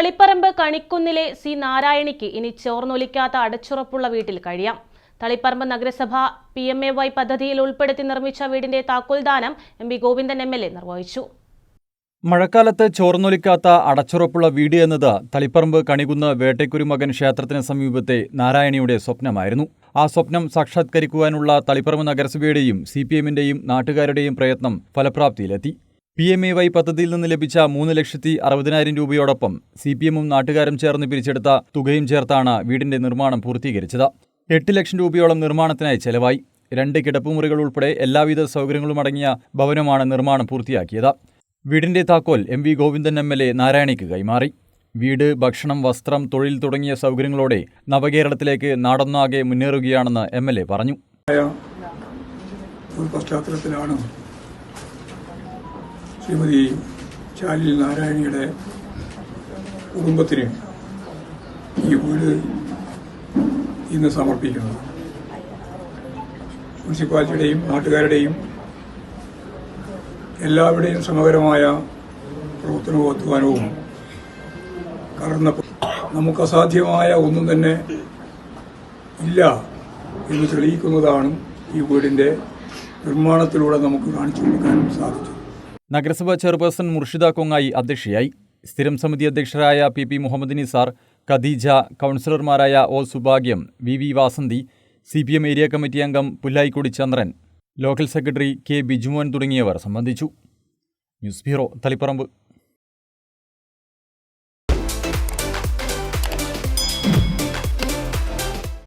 Taliparamba കണിക്കുന്നിലെ C നാരായണിക്ക് ഇനി ചോർന്നൊലിക്കാത്ത അടച്ചുറപ്പുള്ള വീട്ടിൽ കഴിയാം. തളിപ്പറമ്പ് നഗരസഭ പി എം എ വൈ പദ്ധതിയിൽ ഉൾപ്പെടുത്തി നിർമ്മിച്ച വീടിന്റെ താക്കോൽദാനം M P Govindan M L A നിർവഹിച്ചു. മഴക്കാലത്ത് ചോർന്നൊലിക്കാത്ത അടച്ചുറപ്പുള്ള വീട് എന്നത് തളിപ്പറമ്പ് കണികുന്ന് വേട്ടയ്ക്കുരുമകൻ ക്ഷേത്രത്തിന് സമീപത്തെ നാരായണിയുടെ സ്വപ്നമായിരുന്നു. ആ സ്വപ്നം സാക്ഷാത്കരിക്കുവാനുള്ള തളിപ്പറമ്പ് നഗരസഭയുടെയും സി പി എമ്മിന്റെയും നാട്ടുകാരുടെയും പ്രയത്നം ഫലപ്രാപ്തിയിലെത്തി. പി എം എ വൈ പദ്ധതിയിൽ നിന്ന് ലഭിച്ച മൂന്ന് ലക്ഷത്തി അറുപതിനായിരം രൂപയോടൊപ്പം സി പി എമ്മും നാട്ടുകാരും ചേർന്ന് പിരിച്ചെടുത്ത തുകയും ചേർത്താണ് വീടിന്റെ നിർമ്മാണം പൂർത്തീകരിച്ചത്. എട്ട് ലക്ഷം രൂപയോളം നിർമ്മാണത്തിനായി ചെലവായി. രണ്ട് കിടപ്പുമുറികൾ ഉൾപ്പെടെ എല്ലാവിധ സൗകര്യങ്ങളും അടങ്ങിയ ഭവനമാണ് നിർമ്മാണം പൂർത്തിയാക്കിയത്. വീടിന്റെ താക്കോൽ M V Govindan M L A നാരായണിക്ക് കൈമാറി. വീട് ഭക്ഷണം വസ്ത്രം തൊഴിൽ തുടങ്ങിയ സൗകര്യങ്ങളോടെ നവകേരളത്തിലേക്ക് നാടൊന്നാകെ മുന്നേറുകയാണെന്ന് എം എൽ എ പറഞ്ഞു. ശ്രീമതി ചാലിൽ നാരായണിയുടെ കുടുംബത്തിന് ഈ വീട് ഇന്ന് സമർപ്പിക്കുന്നത് മുനിസിപ്പാലിറ്റിയുടെയും നാട്ടുകാരുടെയും എല്ലാവരുടെയും സമകരമായ പ്രവർത്തനവും അധ്വാനവും കാരണം നമുക്ക് അസാധ്യമായ ഒന്നും തന്നെ ഇല്ല എന്ന് തെളിയിക്കുന്നതാണ് ഈ വീടിന്റെ നിർമ്മാണത്തിലൂടെ നമുക്ക് കാണിച്ചു കൊടുക്കാൻ സാധിച്ചത്. നഗരസഭാ ചെയർപേഴ്സൺ മുർഷിദ കൊങ്ങായി അധ്യക്ഷയായി. സ്ഥിരം സമിതി അധ്യക്ഷരായ പി പി മുഹമ്മദ് നിസാർ ഖദീജ കൗൺസിലർമാരായ O Subhagyam V V Vasanthi C P M area committee അംഗം Pullayikkodi Chandran local secretary K Bijumon തുടങ്ങിയവർ സംബന്ധിച്ചു. News bureau Taliparamba.